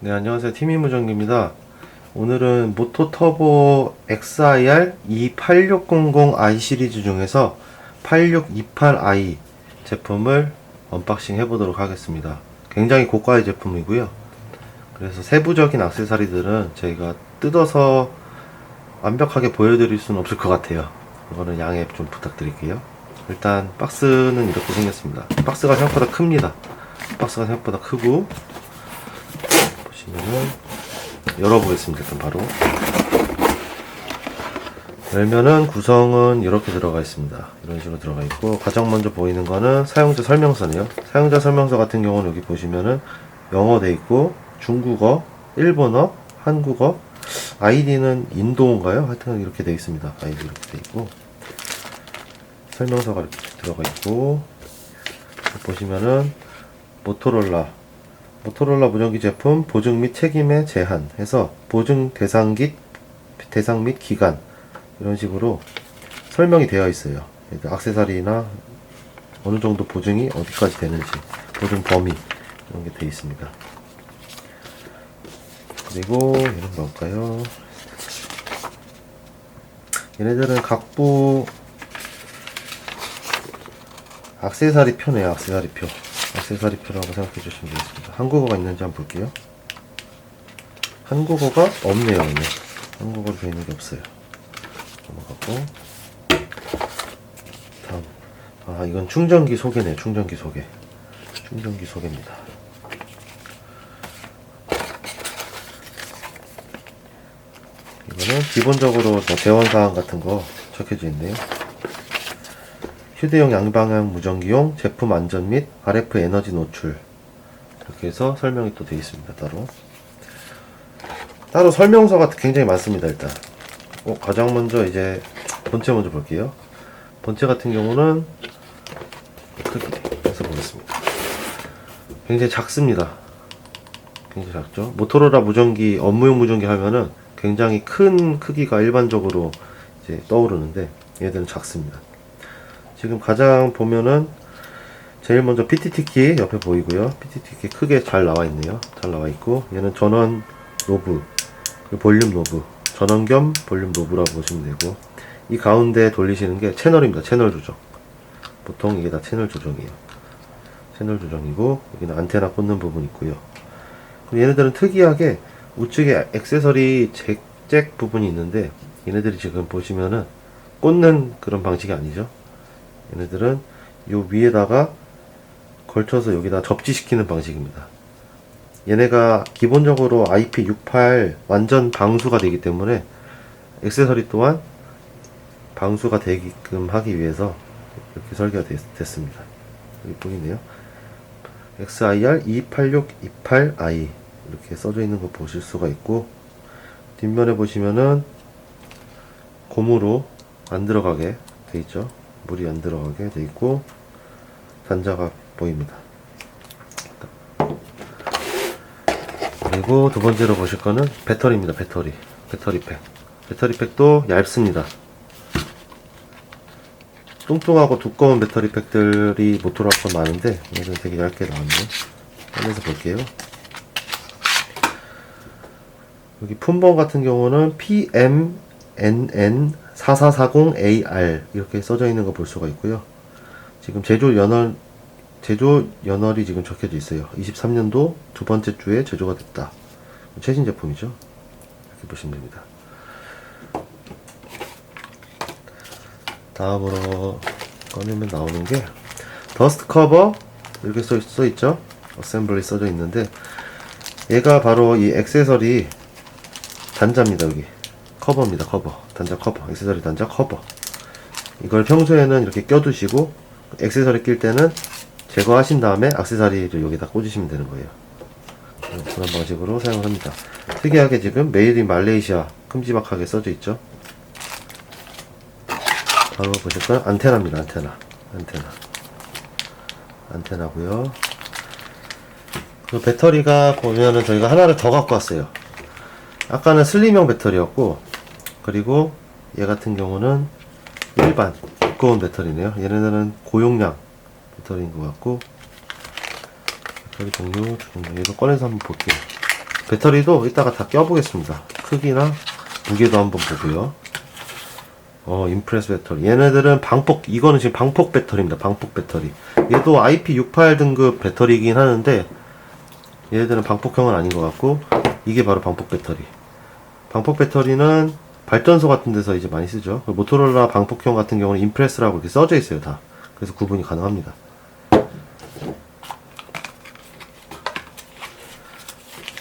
네, 안녕하세요. 티미무전기입니다. 오늘은 모토 터보 XIR 28600i 시리즈 중에서 8628i 제품을 언박싱 해보도록 하겠습니다. 굉장히 고가의 제품이고요. 그래서 세부적인 악세사리들은 저희가 뜯어서 완벽하게 보여드릴 수는 없을 것 같아요. 이거는 양해 좀 부탁드릴게요. 일단 박스는 이렇게 생겼습니다. 박스가 생각보다 큽니다. 박스가 생각보다 크고 보시면은 열어보겠습니다. 일단 바로 열면은 구성은 이렇게 들어가 있습니다. 이런 식으로 들어가 있고 가장 먼저 보이는 거는 사용자 설명서네요. 사용자 설명서 같은 경우는 여기 보시면은 영어 돼 있고 중국어, 일본어, 한국어, 아이디는 인도인가요? 하여튼 이렇게 돼 있습니다. 아이디 이렇게 돼 있고 설명서가 이렇게 들어가 있고 보시면은 모토롤라 모토롤라 무전기 제품 보증 및 책임의 제한 해서 보증 대상 및 대상 및 기간 이런 식으로 설명이 되어 있어요. 악세사리나 어느 정도 보증이 어디까지 되는지 보증 범위 이런 게 되어 있습니다. 그리고 얘는 뭘까요? 얘네들은 각부 악세사리 표네요. 악세사리 표. 악세사리 표라고 생각해 주시면 되겠습니다. 한국어가 있는지 한번 볼게요. 한국어가 없네요. 오늘. 한국어로 되어 있는 게 없어요. 넘어가고 다음 아 이건 충전기 소개네. 충전기 소개. 충전기 소개입니다. 이거는 기본적으로 뭐 대원 사항 같은 거 적혀져 있네요. 휴대용 양방향 무전기용 제품 안전 및 RF 에너지 노출. 이렇게 해서 설명이 또 되어 있습니다 따로. 따로 설명서가 굉장히 많습니다 일단. 어, 가장 먼저 이제 본체 먼저 볼게요. 본체 같은 경우는 크기 해서 보겠습니다. 굉장히 작습니다. 굉장히 작죠? 모토로라 무전기 업무용 무전기 하면은 굉장히 큰 크기가 일반적으로 이제 떠오르는데 얘들은 작습니다 지금 가장 보면은 제일 먼저 PTT 키 옆에 보이고요. PTT 키 크게 잘 나와 있네요. 잘 나와 있고 얘는 전원 노브 그리고 볼륨 노브 전원 겸 볼륨 노브라고 보시면 되고 이 가운데 돌리시는 게 채널입니다. 채널 조정 보통 이게 다 채널 조정이에요. 채널 조정이고 여기는 안테나 꽂는 부분 있고요. 그리고 얘네들은 특이하게 우측에 액세서리 잭잭 부분이 있는데 얘네들이 지금 보시면은 꽂는 그런 방식이 아니죠. 얘네들은 요 위에다가 걸쳐서 여기다 접지시키는 방식입니다. 얘네가 기본적으로 IP68 완전 방수가 되기 때문에 액세서리 또한 방수가 되게끔 하기 위해서 이렇게 설계가 됐, 됐습니다. 여기 보이네요. XIR 28628i 이렇게 써져 있는 거 보실 수가 있고 뒷면에 보시면은 고무로 안 들어가게 돼 있죠. 물이 안 들어가게 돼 있고 단자가 보입니다. 그리고 두 번째로 보실 거는 배터리입니다. 배터리. 배터리 팩. 배터리 팩도 얇습니다. 뚱뚱하고 두꺼운 배터리 팩들이 모토로라 건 많은데 얘는 되게 얇게 나왔네요. 꺼내서 볼게요. 여기 품번 같은 경우는 PMNN4440AR 이렇게 써져 있는 거 볼 수가 있고요. 지금 제조 연월 제조 연월이 지금 적혀져 있어요. 23년도 두 번째 주에 제조가 됐다. 최신 제품이죠. 이렇게 보시면 됩니다. 다음으로 꺼내면 나오는 게 더스트 커버 이렇게 써, 써 있죠. 어셈블리 써져 있는데 얘가 바로 이 액세서리 단자입니다 여기 커버입니다 커버. 단자 커버. 액세서리 단자 커버. 이걸 평소에는 이렇게 껴두시고 액세서리 낄 때는 제거하신 다음에 액세서리를 여기다 꽂으시면 되는 거예요. 그런 방식으로 사용을 합니다. 특이하게 지금 메이드 인 말레이시아 큼지막하게 써져 있죠? 바로 보실까요 안테나입니다 안테나. 안테나. 안테나고요. 그 배터리가 보면은 저희가 하나를 더 갖고 왔어요. 아까는 슬림형 배터리였고 그리고 얘 같은 경우는 일반 두꺼운 배터리네요 얘네들은 고용량 배터리인 것 같고 배터리 종류 종류 이거 꺼내서 한번 볼게요 배터리도 이따가 다 껴보겠습니다. 크기나 무게도 한번 보고요. 어, 임프레스 배터리. 얘네들은 방폭, 이거는 지금 방폭 배터리입니다. 방폭 배터리. 얘도 IP68 등급 배터리이긴 하는데, 얘네들은 방폭형은 아닌 것 같고, 이게 바로 방폭 배터리. 방폭 배터리는 발전소 같은 데서 이제 많이 쓰죠. 그 모토로라 방폭형 같은 경우는 임프레스라고 이렇게 써져 있어요, 다. 그래서 구분이 가능합니다.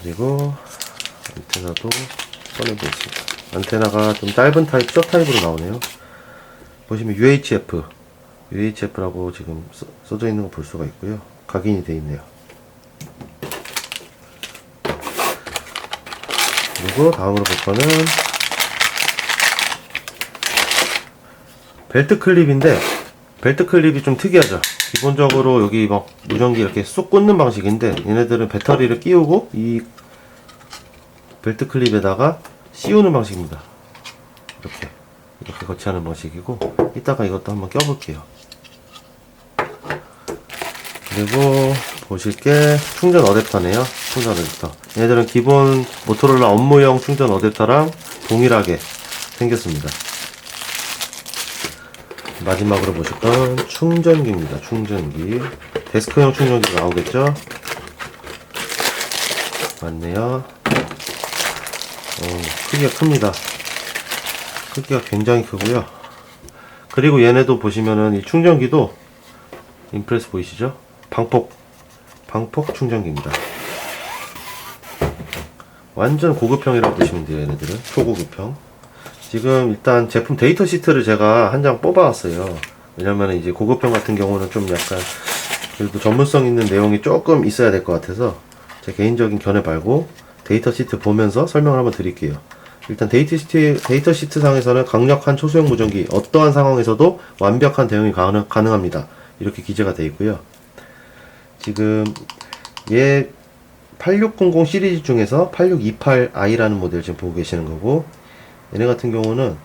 그리고 안테나도 꺼내보겠습니다. 안테나가 좀 짧은 타입, 숏 타입으로 나오네요. 보시면 UHF, UHF라고 지금 써, 써져 있는 거 볼 수가 있고요. 각인이 되어 있네요. 그리고 다음으로 볼 거는 벨트 클립인데 벨트 클립이 좀 특이하죠. 기본적으로 여기 막 무전기 이렇게 쏙 꽂는 방식인데 얘네들은 배터리를 끼우고 이 벨트 클립에다가 씌우는 방식입니다. 이렇게 이렇게 거치하는 방식이고 이따가 이것도 한번 껴볼게요. 그리고 보실 게 충전 어댑터네요. 충전 어댑터. 얘들은 기본 모토로라 업무용 충전 어댑터랑 동일하게 생겼습니다. 마지막으로 건 충전기입니다. 충전기. 데스크형 충전기가 나오겠죠? 맞네요. 어, 크기가 큽니다. 크기가 굉장히 크고요. 그리고 얘네도 보시면은 이 충전기도 임프레스 보이시죠? 방폭 방폭 충전기입니다. 완전 고급형이라고 보시면 돼요, 얘네들은. 초고급형. 지금 일단 제품 데이터 시트를 제가 한 장 뽑아왔어요. 왜냐면 이제 고급형 같은 경우는 좀 약간 그래도 전문성 있는 내용이 조금 있어야 될 것 같아서 제 개인적인 견해 말고 데이터 시트 보면서 설명을 한번 드릴게요. 일단 데이터 시트, 데이터 시트 상에서는 강력한 초소형 무전기 어떠한 상황에서도 완벽한 대응이 가능, 가능합니다. 이렇게 기재가 되어 있고요. 지금 얘 8600 시리즈 중에서 8628i라는 모델 지금 보고 계시는 거고 얘네 같은 경우는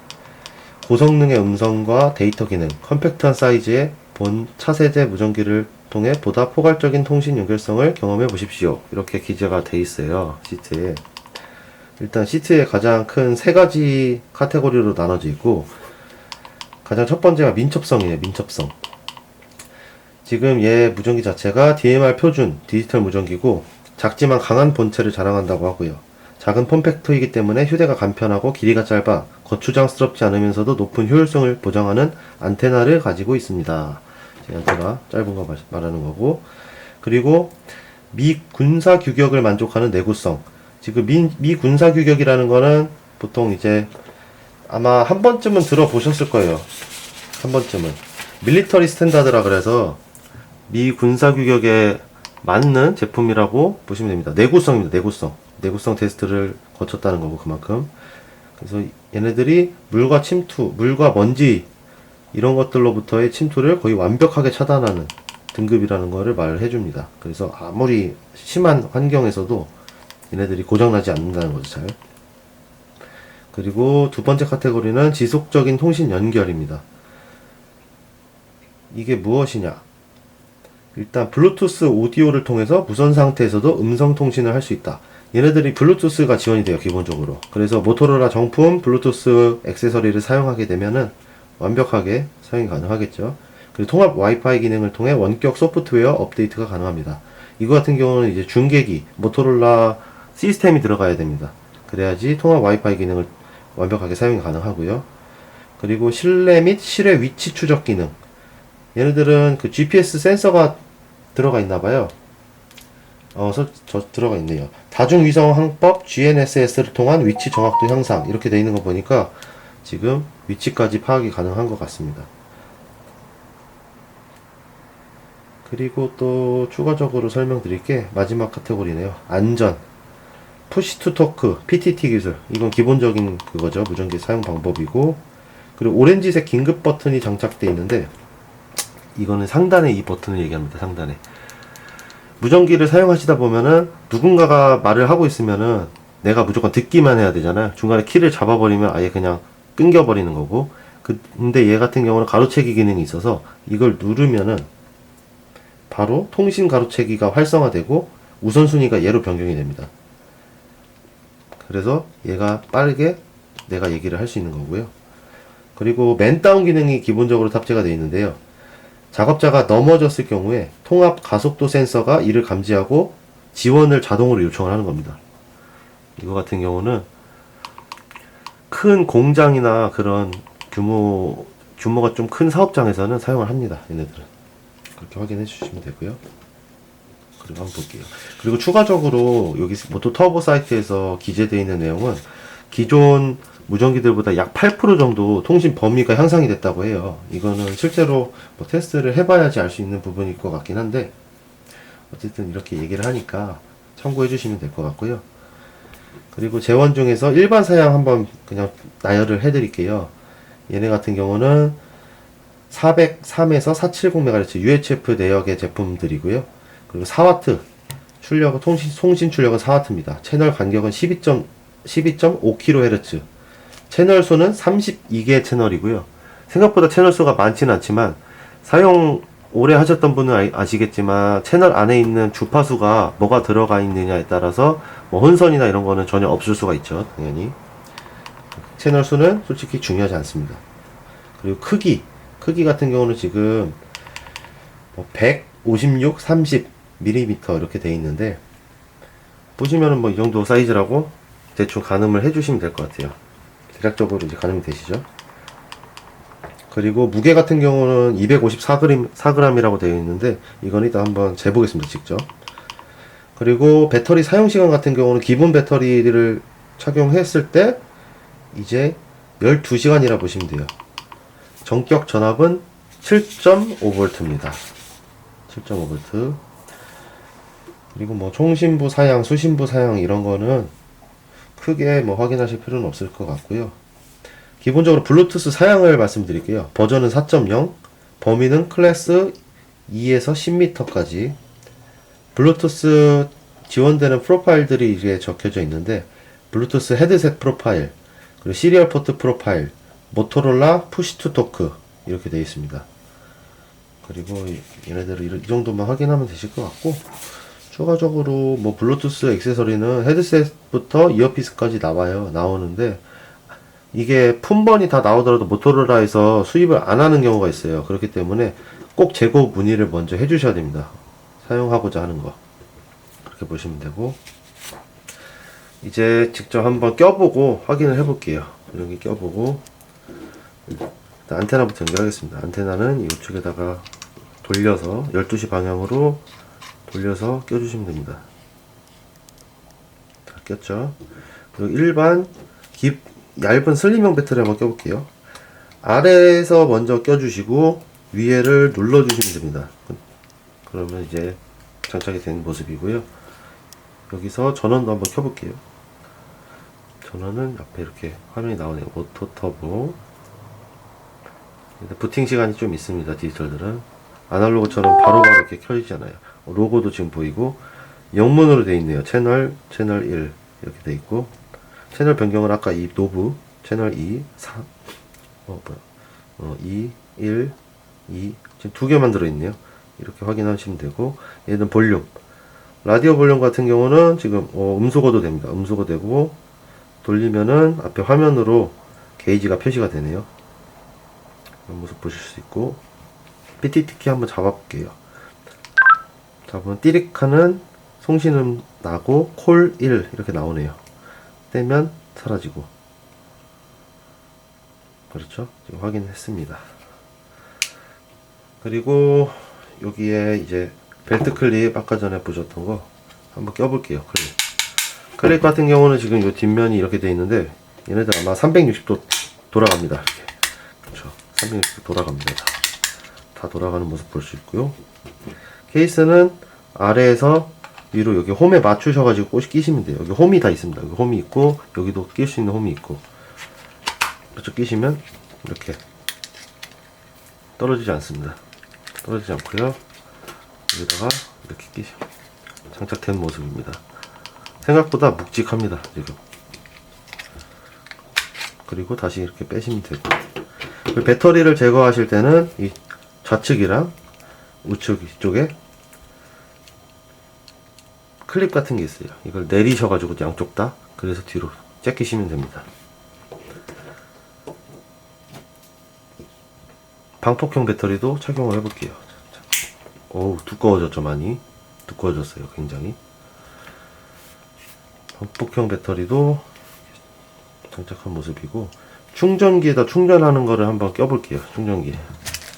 고성능의 음성과 데이터 기능, 컴팩트한 사이즈의 본 차세대 무전기를 통해 보다 포괄적인 통신 연결성을 경험해 보십시오. 이렇게 기재가 돼 있어요. 시트에. 일단 시트에 가장 큰 세 가지 카테고리로 나눠져 있고 가장 첫 번째가 민첩성이에요. 민첩성. 지금 얘 무전기 자체가 DMR 표준 디지털 무전기고 작지만 강한 본체를 자랑한다고 하고요. 작은 폼팩터이기 때문에 휴대가 간편하고 길이가 짧아 거추장스럽지 않으면서도 높은 효율성을 보장하는 안테나를 가지고 있습니다. 제 안테나 짧은 거 말- 말하는 거고 그리고 미 군사 규격을 만족하는 내구성. 지금 미, 미 군사 규격이라는 거는 보통 이제 아마 한 번쯤은 들어보셨을 거예요. 한 번쯤은 밀리터리 스탠다드라 그래서 미 군사 규격에 맞는 제품이라고 보시면 됩니다. 내구성입니다. 내구성. 내구성 테스트를 거쳤다는 거고 그만큼. 그래서 얘네들이 물과 침투, 물과 먼지 이런 것들로부터의 침투를 거의 완벽하게 차단하는 등급이라는 거를 말을 해줍니다. 그래서 아무리 심한 환경에서도 얘네들이 고장나지 않는다는 거죠, 잘. 그리고 두 번째 카테고리는 지속적인 통신 연결입니다. 이게 무엇이냐? 일단 블루투스 오디오를 통해서 무선 상태에서도 음성 통신을 할 수 있다. 얘네들이 블루투스가 지원이 돼요, 기본적으로. 그래서 모토로라 정품 블루투스 액세서리를 사용하게 되면은 완벽하게 사용이 가능하겠죠. 그리고 통합 와이파이 기능을 통해 원격 소프트웨어 업데이트가 가능합니다. 이거 같은 경우는 이제 중계기, 모토로라 시스템이 들어가야 됩니다. 그래야지 통합 와이파이 기능을 완벽하게 사용이 가능하고요. 그리고 실내 및 실외 위치 추적 기능. 얘네들은 그 GPS 센서가 들어가 있나 봐요. 어, 서, 저 들어가 있네요. 다중위성 항법 GNSS를 통한 위치 정확도 향상 이렇게 돼 있는 거 보니까 지금 위치까지 파악이 가능한 것 같습니다. 그리고 또 추가적으로 설명드릴 게 마지막 카테고리네요. 안전. 푸시 투 토크, PTT 기술. 이건 기본적인 그거죠. 무전기 사용 방법이고. 그리고 오렌지색 긴급 버튼이 장착되어 있는데 이거는 상단에 이 버튼을 얘기합니다. 상단에. 무전기를 사용하시다 보면은 누군가가 말을 하고 있으면은 내가 무조건 듣기만 해야 되잖아요. 중간에 키를 잡아버리면 아예 그냥 끊겨버리는 거고. 그- 근데 얘 같은 경우는 가로채기 기능이 있어서 이걸 누르면은 바로 통신 가로채기가 활성화되고 우선순위가 얘로 변경이 됩니다. 그래서 얘가 빠르게 내가 얘기를 할 수 있는 거고요. 그리고 맨다운 기능이 기본적으로 탑재가 되어 있는데요. 작업자가 넘어졌을 경우에 통합 가속도 센서가 이를 감지하고 지원을 자동으로 요청을 하는 겁니다. 이거 같은 경우는 큰 공장이나 그런 규모 규모가 좀 큰 사업장에서는 사용을 합니다. 얘네들은 그렇게 확인해 주시면 되고요. 그리고 한번 볼게요. 그리고 추가적으로 여기 모토 터보 사이트에서 기재되어 있는 내용은 기존 무전기들보다 약 8% 정도 통신 범위가 향상이 됐다고 해요. 이거는 실제로 뭐 테스트를 해봐야지 알 수 있는 부분일 것 같긴 한데 어쨌든 이렇게 얘기를 하니까 참고해 주시면 될 것 같고요. 그리고 재원 중에서 일반 사양 한번 그냥 나열을 해 드릴게요. 얘네 같은 경우는 403에서 470MHz UHF 내역의 제품들이고요. 그리고 4W 출력은 통신, 통신 출력은 4W입니다. 채널 간격은 12. 12.5kHz. 채널 수는 32개 채널이고요. 생각보다 채널 수가 많지는 않지만 사용 오래 하셨던 분은 아- 아시겠지만 채널 안에 있는 주파수가 뭐가 들어가 있느냐에 따라서 뭐 혼선이나 이런 거는 전혀 없을 수가 있죠. 당연히. 채널 수는 솔직히 중요하지 않습니다. 그리고 크기. 크기 같은 경우는 지금 뭐 156, 30 mm 이렇게 돼 있는데 보시면은 뭐 이 정도 사이즈라고 대충 가늠을 해주시면 될 것 같아요. 대략적으로 이제 가늠이 되시죠? 그리고 무게 같은 경우는 254g, 4g이라고 되어 있는데 이건 이따 한번 재보겠습니다. 직접. 그리고 배터리 사용 시간 같은 경우는 기본 배터리를 착용했을 때 이제 12시간이라 보시면 돼요. 전격 전압은 7.5V입니다. 7.5V. 그리고 뭐 총신부 사양, 수신부 사양 이런 거는 크게 뭐 확인하실 필요는 없을 것 같고요. 기본적으로 블루투스 사양을 말씀드릴게요. 버전은 4.0, 범위는 클래스 2에서 10m까지. 블루투스 지원되는 프로파일들이 이게 적혀져 있는데, 블루투스 헤드셋 프로파일, 그리고 시리얼 포트 프로파일, 모토로라 푸시 투 토크 이렇게 되어 있습니다. 그리고 이- 얘네들을 이- 이 정도만 확인하면 되실 것 같고, 추가적으로 뭐 블루투스 액세서리는 헤드셋부터 이어피스까지 나와요. 나오는데 이게 품번이 다 나오더라도 모토로라에서 수입을 안 하는 경우가 있어요. 그렇기 때문에 꼭 재고 문의를 먼저 해주셔야 됩니다. 사용하고자 하는 거. 그렇게 보시면 되고 이제 직접 한번 껴보고 확인을 해볼게요. 여기 껴보고 일단 안테나부터 연결하겠습니다. 안테나는 이쪽에다가 돌려서 12시 방향으로 돌려서 껴주시면 됩니다. 다 꼈죠? 그리고 일반 깁, 얇은 슬림형 배터리 한번 껴볼게요. 아래에서 먼저 껴주시고 위에를 눌러주시면 됩니다. 그러면 이제 장착이 된 모습이고요. 여기서 전원도 한번 켜볼게요. 전원은 앞에 이렇게 화면이 나오네요. 오토 터보. 부팅 시간이 좀 있습니다. 디지털들은 아날로그처럼 바로바로 이렇게 켜지잖아요. 로고도 지금 보이고 영문으로 되어 있네요. 채널 채널 1 이렇게 되어 있고 채널 변경은 아까 이 노브 채널 2 3 어, 뭐야 어, 2 1 2 지금 두 개만 들어 있네요. 이렇게 확인하시면 되고 얘는 볼륨 라디오 볼륨 같은 경우는 지금 어, 음소거도 됩니다. 음소거 되고 돌리면은 앞에 화면으로 게이지가 표시가 되네요. 이런 모습 보실 수 있고 PTT 키 한번 잡아볼게요. 잡으면 띠릭하는 송신음 나고 콜 1 이렇게 나오네요. 떼면 사라지고 그렇죠? 지금 확인했습니다. 그리고 여기에 이제 벨트 클립 아까 전에 보셨던 거 한번 껴볼게요. 클립. 클립 같은 경우는 지금 이 뒷면이 이렇게 돼 있는데 얘네들 아마 360도 돌아갑니다. 이렇게. 그렇죠. 360도 돌아갑니다. 다. 다 돌아가는 모습 볼 수 있고요. 케이스는 아래에서 위로 여기 홈에 맞추셔가지고 꽃이 끼시면 돼요. 여기 홈이 다 있습니다. 여기 홈이 있고 여기도 낄 수 있는 홈이 있고 그렇죠 끼시면 이렇게 떨어지지 않습니다. 떨어지지 않고요. 여기다가 이렇게 끼시 장착된 모습입니다. 생각보다 묵직합니다. 지금 그리고 다시 이렇게 빼시면 되고 그리고 배터리를 제거하실 때는 이 좌측이랑 우측 이쪽에 클립 같은 게 있어요. 이걸 내리셔가지고 양쪽 다 그래서 뒤로 째끼시면 됩니다. 방폭형 배터리도 착용을 해볼게요. 어우 두꺼워졌죠 많이 두꺼워졌어요 굉장히. 방폭형 배터리도 장착한 모습이고 충전기에다 충전하는 거를 한번 껴볼게요. 충전기.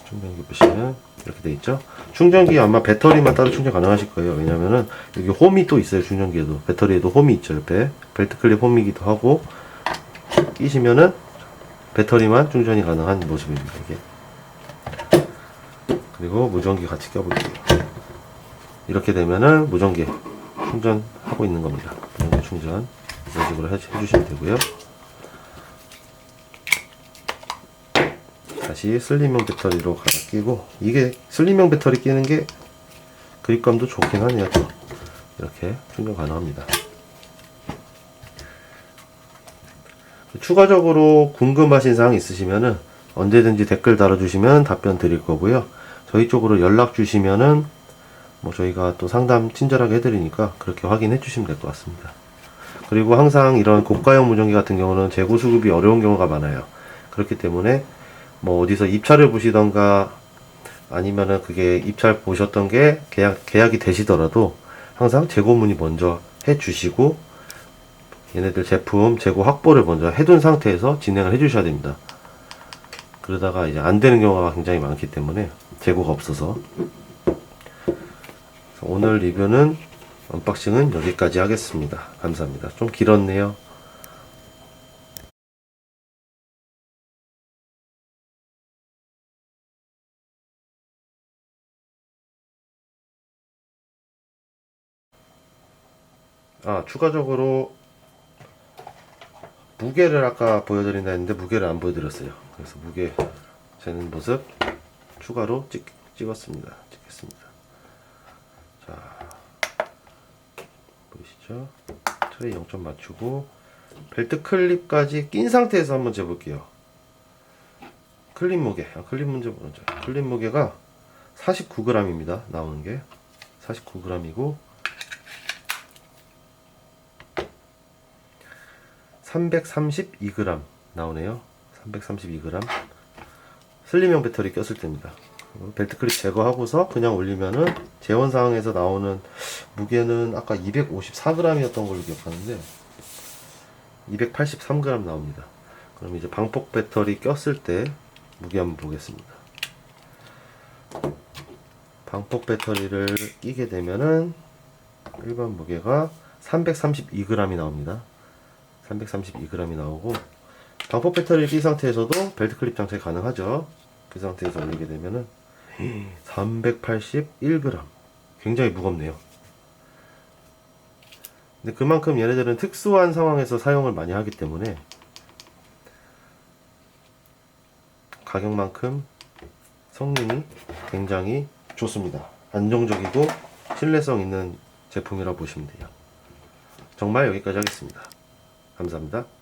충전기 보시면 이렇게 돼 있죠. 충전기 아마 배터리만 따로 충전 가능하실 거예요. 왜냐면은 여기 홈이 또 있어요. 충전기에도 배터리에도 홈이 있죠. 옆에 벨트 클립 홈이기도 하고 끼시면은 배터리만 충전이 가능한 모습입니다. 이게. 그리고 무전기 같이 껴볼게요. 이렇게 되면은 무전기 충전하고 있는 겁니다. 무전기 충전 이런 식으로 해, 해주시면 되고요. 다시 슬림형 배터리로 갈아 끼고 이게 슬림형 배터리 끼는 게 그립감도 좋긴 하네요. 또. 이렇게 충전 가능합니다. 추가적으로 궁금하신 사항 있으시면은 언제든지 댓글 달아주시면 답변 드릴 거고요. 저희 쪽으로 연락 주시면은 뭐 저희가 또 상담 친절하게 해드리니까 그렇게 확인해 주시면 될 것 같습니다. 그리고 항상 이런 고가형 무전기 같은 경우는 재고 수급이 어려운 경우가 많아요. 그렇기 때문에 뭐 어디서 입찰을 보시던가 아니면은 그게 입찰 보셨던 게 계약, 계약이 되시더라도 항상 재고 문의 먼저 해 주시고 얘네들 제품 재고 확보를 먼저 해둔 상태에서 진행을 해 주셔야 됩니다. 그러다가 이제 안 되는 경우가 굉장히 많기 때문에 재고가 없어서 오늘 리뷰는 언박싱은 여기까지 하겠습니다. 감사합니다. 좀 길었네요. 아, 추가적으로 무게를 아까 보여드린다 했는데 무게를 안 보여드렸어요. 그래서 무게 재는 모습 추가로 찍, 찍었습니다. 찍겠습니다. 자, 보이시죠? 트레이 0점 맞추고 벨트 클립까지 낀 상태에서 한번 재볼게요. 클립 무게, 아, 클립 문제 먼저. 클립 무게가 49g입니다. 나오는 게 49g이고 332g 나오네요. 332g. 슬림형 배터리 꼈을 때입니다. 벨트 클립 제거하고서 그냥 올리면은 재원 상황에서 나오는 무게는 아까 254g이었던 걸로 기억하는데 283g 나옵니다. 그럼 이제 방폭 배터리 꼈을 때 무게 한번 보겠습니다. 방폭 배터리를 끼게 되면은 일반 무게가 332g이 나옵니다. 332g이 나오고 방폭 배터리 낀 상태에서도 벨트 클립 장착이 가능하죠. 그 상태에서 올리게 되면은 381g. 굉장히 무겁네요. 근데 그만큼 얘네들은 특수한 상황에서 사용을 많이 하기 때문에 가격만큼 성능이 굉장히 좋습니다. 안정적이고 신뢰성 있는 제품이라고 보시면 돼요. 정말 여기까지 하겠습니다. 감사합니다.